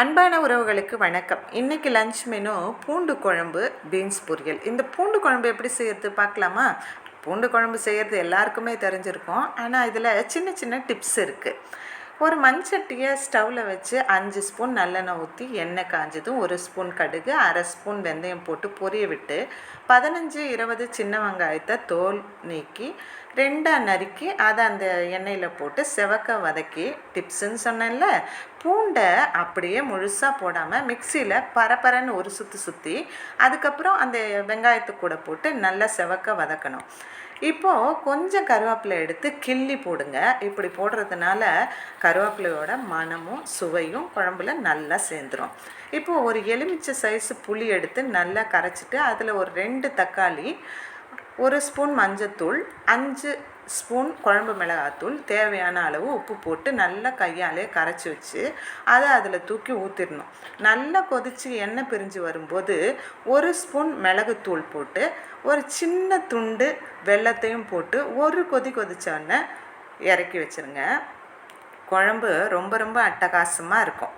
அன்பான உறவுகளுக்கு வணக்கம். இன்றைக்கி லஞ்ச் மெனு பூண்டு குழம்பு பீன்ஸ் பொரியல். இந்த பூண்டு குழம்பு எப்படி செய்யறது பார்க்கலாமா? பூண்டு குழம்பு செய்கிறது எல்லாருக்குமே தெரிஞ்சிருக்கும். ஆனால் இதில் சின்ன சின்ன டிப்ஸ் இருக்குது ஒரு மண்சட்டியை ஸ்டவ்வில் வச்சு அஞ்சு ஸ்பூன் நல்லெண்ணெய் ஊற்றி எண்ணெய் காஞ்சதும் ஒரு ஸ்பூன் கடுகு அரை ஸ்பூன் வெந்தயம் போட்டு பொரிய விட்டு பதினஞ்சு இருபது சின்ன வெங்காயத்தை தோல் நீக்கி ரெண்டாக நறுக்கி அதை அந்த எண்ணெயில் போட்டு செவக்க வதக்கி டிப்ஸுன்னு சொன்னேன்ல பூண்டை அப்படியே முழுசாக போடாமல் மிக்சியில் பரபரன்னு ஒரு சுற்றி சுற்றி அதுக்கப்புறம் அந்த வெங்காயத்து கூட போட்டு நல்லா செவக்க வதக்கணும். இப்போது கொஞ்சம் கருவேப்பிலை எடுத்து கிள்ளி போடுங்க. இப்படி போடுறதுனால கருவேப்பிலையோட மனமும் சுவையும் குழம்புல நல்லா சேர்ந்துடும் இப்போது ஒரு எலுமிச்சை சைஸு புளி எடுத்து நல்லா கரைச்சிட்டு அதில் ஒரு ரெண்டு தக்காளி ஒரு ஸ்பூன் மஞ்சத்தூள் அஞ்சு ஸ்பூன் குழம்பு மிளகாத்தூள் தேவையான அளவு உப்பு போட்டு நல்லா கையாலே கரைச்சி வச்சு அதை அதில் தூக்கி ஊற்றிடணும் நல்லா கொதித்து எண்ணெய் பிரிஞ்சு வரும்போது ஒரு ஸ்பூன் மிளகுத்தூள் போட்டு ஒரு சின்ன துண்டு வெள்ளத்தையும் போட்டு ஒரு கொதி கொதித்தோடனே இறக்கி வச்சுருங்க. குழம்பு ரொம்ப ரொம்ப அட்டகாசமாக இருக்கும்.